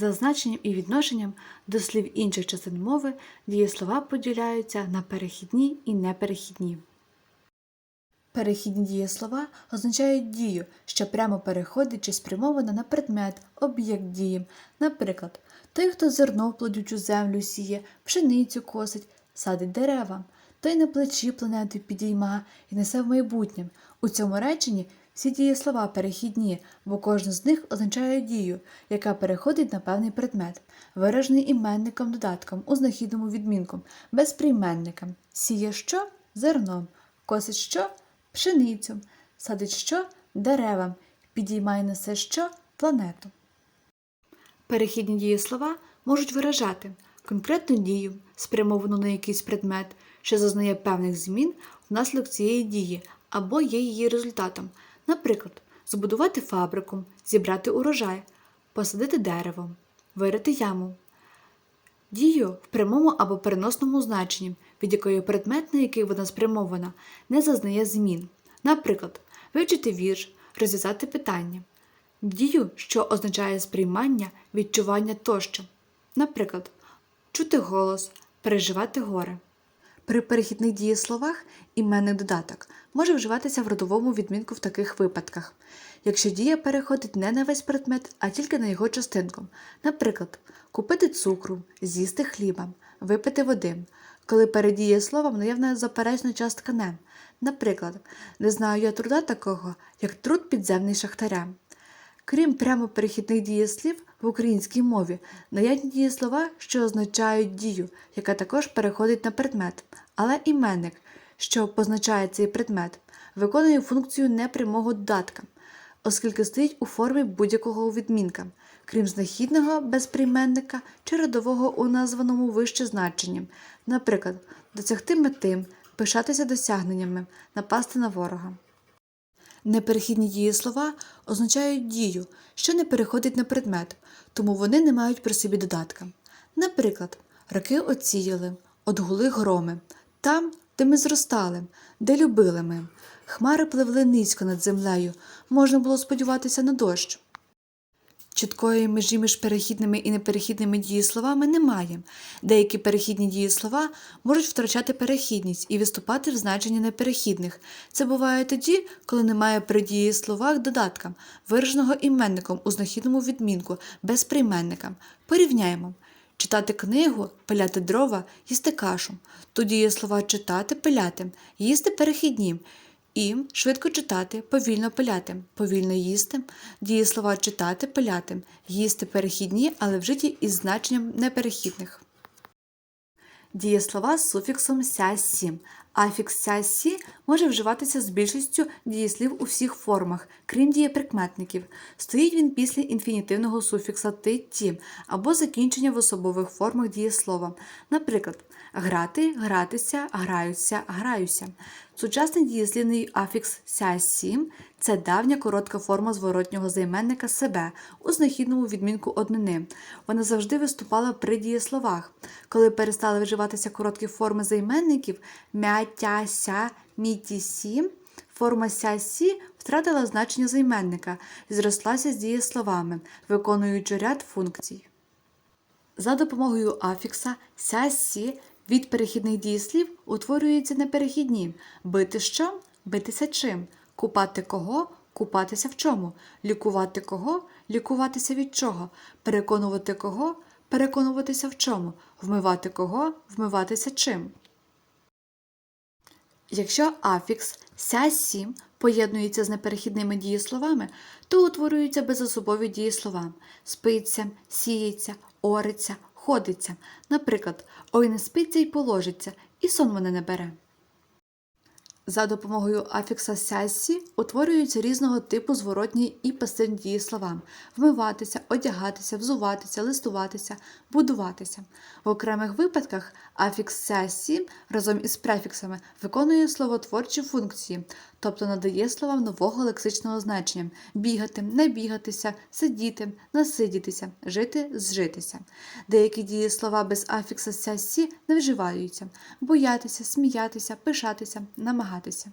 За значенням і відношенням до слів інших частин мови дієслова поділяються на перехідні і неперехідні. Перехідні дієслова означають дію, що прямо переходить чи спрямована на предмет, об'єкт дії. Наприклад, той, хто зерно плодючу землю сіє, пшеницю косить, садить дерева, той на плечі планети підійма і несе в майбутнє. У цьому реченні всі дієслова перехідні, бо кожен з них означає дію, яка переходить на певний предмет, виражений іменником додатком у знахідному відмінку, безприйменником. Сіє що зерном, косить що пшеницю, садить що деревам, підіймає несе що планету. Перехідні дієслова можуть виражати конкретну дію, спрямовану на якийсь предмет, що зазнає певних змін внаслідок цієї дії або є її результатом. Наприклад, збудувати фабрику, зібрати урожай, посадити дерево, вирити яму. Дію в прямому або переносному значенні, від якої предмет, на який вона спрямована, не зазнає змін. Наприклад, вивчити вірш, розв'язати питання. Дію, що означає сприймання, відчування тощо. Наприклад, чути голос, переживати горе. При перехідних дієсловах іменний додаток може вживатися в родовому відмінку в таких випадках, якщо дія переходить не на весь предмет, а тільки на його частинку. Наприклад, купити цукру, з'їсти хліба, випити води, коли перед дієсловом наявна заперечна частка не. Наприклад, не знаю я труда такого, як труд підземний шахтаря. Крім прямо перехідних дієслів в українській мові, наявні дієслова, що означають дію, яка також переходить на предмет, але іменник, що позначає цей предмет, виконує функцію непрямого додатка, оскільки стоїть у формі будь-якого відмінка, крім знахідного безприйменника чи родового у названому вище значенні, наприклад, досягти мети, пишатися досягненнями, напасти на ворога. Неперехідні дієслова означають дію, що не переходить на предмет, тому вони не мають при собі додатка. Наприклад, роки оціяли, отгули громи, там, де ми зростали, де любили ми. Хмари пливли низько над землею, можна було сподіватися на дощ. Чіткої межі між перехідними і неперехідними дієсловами немає. Деякі перехідні дієслова можуть втрачати перехідність і виступати в значенні неперехідних. Це буває тоді, коли немає при дієсловах додатка, вираженого іменником у знахідному відмінку, без прийменника. Порівняємо. Читати книгу, пиляти дрова, їсти кашу. Тут дієслова читати, пиляти, їсти перехідні. І швидко читати, повільно пиляти, повільно їсти, дієслова читати, пиляти, їсти перехідні, але вжиті із значенням неперехідних. Дієслова з суфіксом ся-сі. Афікс ся-сі може вживатися з більшістю дієслів у всіх формах, крім дієприкметників. Стоїть він після інфінітивного суфікса ти-ті або закінчення в особових формах дієслова. Наприклад, грати, гратися, граються, граюся. Сучасний дієслівний афікс ся-сі – це давня коротка форма зворотнього займенника себе у знахідному відмінку однини. Вона завжди виступала при дієсловах. Коли перестали вживатися короткі форми займенників тя, ся, мі, сі, форма ся-сі втратила значення займенника і зрослася з дієсловами, виконуючи ряд функцій. За допомогою афікса ся-сі від перехідних дієслів утворюються неперехідні бити що, битися чим, купати кого, купатися в чому, лікувати кого, лікуватися від чого, переконувати кого, переконуватися в чому, вмивати кого, вмиватися чим. Якщо афікс ся сім поєднується з неперехідними дієсловами, то утворюються безособові дієслова спиться, сіється, ориться, ходиться. Наприклад, ой не спиться й положиться, і сон мене не бере. За допомогою афікса сясі утворюються різного типу зворотні і пасивні дієслова вмиватися, одягатися, взуватися, листуватися, будуватися. В окремих випадках афікс сясі разом із префіксами виконує словотворчі функції, тобто надає словам нового лексичного значення бігати, не бігатися, сидіти, насидітися, жити, зжитися. Деякі дієслова без афікса сясі не вживаються боятися, сміятися, пишатися, намагатися займатися.